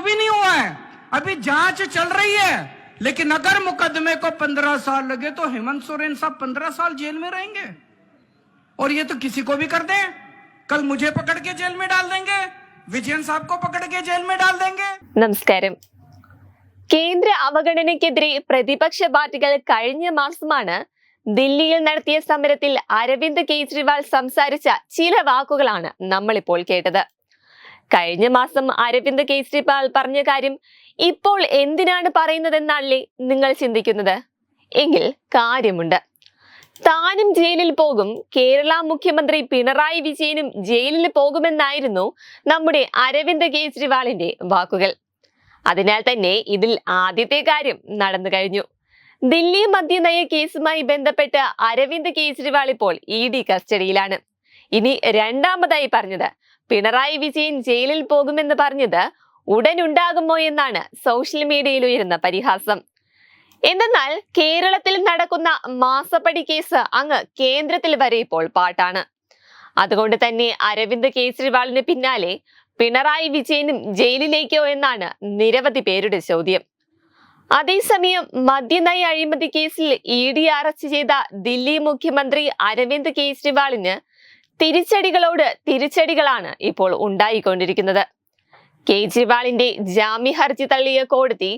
भी नहीं हुआ है अभी जांच चल रही है लेकिन अगर मुकदमे को पंद्रह साल लगे तो हेमंत सोरेन साहब पंद्रह साल जेल में रहेंगे और ये तो किसी को भी कर दें कल मुझे पकड़ के जेल में डाल देंगे विजयन साहब को पकड़ के जेल में डाल देंगे നമസ്കാരം കേന്ദ്ര അവഗണനയ്ക്കെതിരെ പ്രതിപക്ഷ പാർട്ടികൾ കഴിഞ്ഞ മാസമാണ് ദില്ലിയിൽ നടത്തിയ സമരത്തിൽ അരവിന്ദ് കെജ്രിവാൾ സംസാരിച്ച ചില വാക്കുകളാണ് നമ്മളിപ്പോൾ കേട്ടത് കഴിഞ്ഞ മാസം അരവിന്ദ് കെജ്രിവാൾ പറഞ്ഞ കാര്യം ഇപ്പോൾ എന്തിനാണ് പറയുന്നതെന്നല്ലേ നിങ്ങൾ ചിന്തിക്കുന്നത്? എങ്കിൽ കാര്യമുണ്ട്. താനും ജയിലിൽ പോകും. കേരള മുഖ്യമന്ത്രി പിണറായി വിജയനും ജയിലിൽ പോകുമെന്നായിരുന്നു നമ്മുടെ അരവിന്ദ് കെജ്രിവാളിന്റെ വാക്കുകൾ. അതിനാൽ തന്നെ ഇതിൽ ആദ്യത്തെ കാര്യം നടന്നു കഴിഞ്ഞു. ദില്ലി മദ്യനയ കേസുമായി ബന്ധപ്പെട്ട് അരവിന്ദ് കെജ്രിവാൾ ഇപ്പോൾ ഇ ഡി കസ്റ്റഡിയിലാണ്. ഇനി രണ്ടാമതായി പറഞ്ഞത് പിണറായി വിജയൻ ജയിലിൽ പോകുമെന്ന് പറഞ്ഞത് ഉടൻ ഉണ്ടാകുമോ എന്നാണ് സോഷ്യൽ മീഡിയയിൽ ഉയരുന്ന പരിഹാസം. എന്തെന്നാൽ കേരളത്തിൽ നടക്കുന്ന മാസപ്പടി കേസ് അങ്ങ് കേന്ദ്രത്തിൽ വരെ ഇപ്പോൾ പാട്ടാണ്. അതുകൊണ്ട് തന്നെ അരവിന്ദ് കേജ്രിവാളിന് പിന്നാലെ പിണറായി വിജയനും ജയിലിലേക്കോ എന്നാണ് നിരവധി പേരുടെ ചോദ്യം. അതേസമയം മദ്യനയ അഴിമതി കേസിൽ ഇ ഡി അറസ്റ്റ് ചെയ്ത ദില്ലി മുഖ്യമന്ത്രി അരവിന്ദ് കെജ്രിവാളിന് തിരിച്ചടികളോട് തിരിച്ചടികളാണ് ഇപ്പോൾ ഉണ്ടായിക്കൊണ്ടിരിക്കുന്നത്. കേജ്രിവാളിന്റെ ജാമ്യ ഹർജി തള്ളിയ കോടതി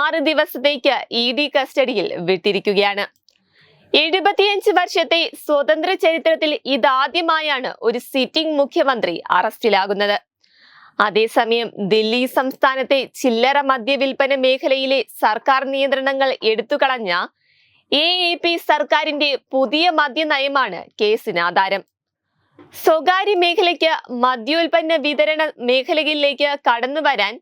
ആറ് ദിവസത്തേക്ക് ഇ ഡി കസ്റ്റഡിയിൽ വിട്ടിരിക്കുകയാണ്. എഴുപത്തിയഞ്ച് വർഷത്തെ സ്വതന്ത്ര ചരിത്രത്തിൽ ഇതാദ്യമായാണ് ഒരു സിറ്റിംഗ് മുഖ്യമന്ത്രി അറസ്റ്റിലാകുന്നത്. അതേസമയം ദില്ലി സംസ്ഥാനത്തെ ചില്ലറ മദ്യവിൽപ്പന മേഖലയിലെ സർക്കാർ നിയന്ത്രണങ്ങൾ എടുത്തുകളഞ്ഞ എ എ പി സർക്കാരിന്റെ പുതിയ മദ്യനയമാണ് കേസിന് ആധാരം. സ്വകാര്യ മേഖലയ്ക്ക് മദ്യോൽപ്പന്ന വിതരണ മേഖലകളിലേക്ക് കടന്നു വരാൻ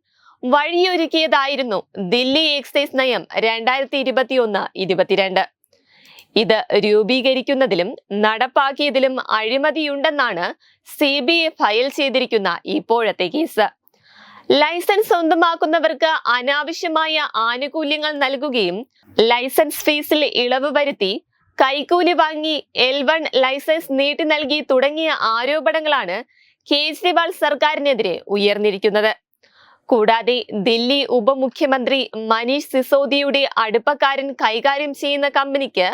വഴിയൊരുക്കിയതായിരുന്നു ദില്ലി എക്സൈസ് നയം രണ്ടായിരത്തി ഇരുപത്തിയൊന്ന് ഇരുപത്തിരണ്ട്. ഇത് രൂപീകരിക്കുന്നതിലും നടപ്പാക്കിയതിലും അഴിമതിയുണ്ടെന്നാണ് സി ബി ഐ ഫയൽ ചെയ്തിരിക്കുന്ന ഇപ്പോഴത്തെ കേസ്. ലൈസൻസ് സ്വന്തമാക്കുന്നവർക്ക് അനാവശ്യമായ ആനുകൂല്യങ്ങൾ നൽകുകയും ലൈസൻസ് ഫീസിൽ ഇളവ് വരുത്തി കൈക്കൂലി വാങ്ങി എൽ വൺ ലൈസൻസ് നീട്ടി നൽകി തുടങ്ങിയ ആരോപണങ്ങളാണ് കേജ്രിവാൾ സർക്കാരിനെതിരെ ഉയർന്നിരിക്കുന്നത്. കൂടാതെ ദില്ലി ഉപമുഖ്യമന്ത്രി മനീഷ് സിസോദിയുടെ അടുപ്പക്കാരൻ കൈകാര്യം ചെയ്യുന്ന കമ്പനിക്ക്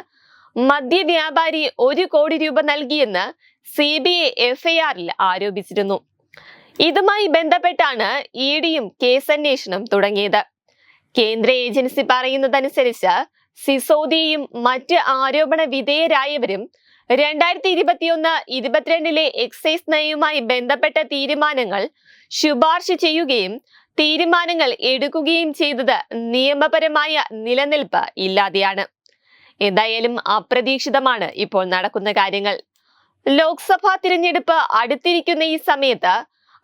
മദ്യവ്യാപാരി ഒരു കോടി രൂപ നൽകിയെന്ന് സി ബി ഐ എഫ്ഐആറിൽ ആരോപിച്ചിരുന്നു. ഇതുമായി ബന്ധപ്പെട്ടാണ് ഇ ഡിയും കേസന്വേഷണം തുടങ്ങിയത്. കേന്ദ്ര ഏജൻസി പറയുന്നതനുസരിച്ച് സിസോദിയും മറ്റ് ആരോപണ വിധേയരായവരും രണ്ടായിരത്തി ഇരുപത്തിയൊന്ന് ഇരുപത്തിരണ്ടിലെ എക്സൈസ് നയവുമായി ബന്ധപ്പെട്ട തീരുമാനങ്ങൾ ശുപാർശ ചെയ്യുകയും തീരുമാനങ്ങൾ എടുക്കുകയും ചെയ്തത് നിയമപരമായ നിലനിൽപ്പ് ഇല്ലാതെയാണ്. എന്തായാലും അപ്രതീക്ഷിതമാണ് ഇപ്പോൾ നടക്കുന്ന കാര്യങ്ങൾ. ലോക്സഭാ തിരഞ്ഞെടുപ്പ് അടുത്തിരിക്കുന്ന ഈ സമയത്ത്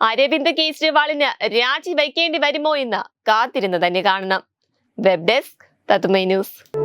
അരവിന്ദ് കെജ്രിവാളിന് രാജിവെക്കേണ്ടി വരുമോ എന്ന് കാത്തിരുന്ന് തന്നെ കാണണം. വെബ് ഡെസ്ക് തത്തുമൈ ന്യൂസ്.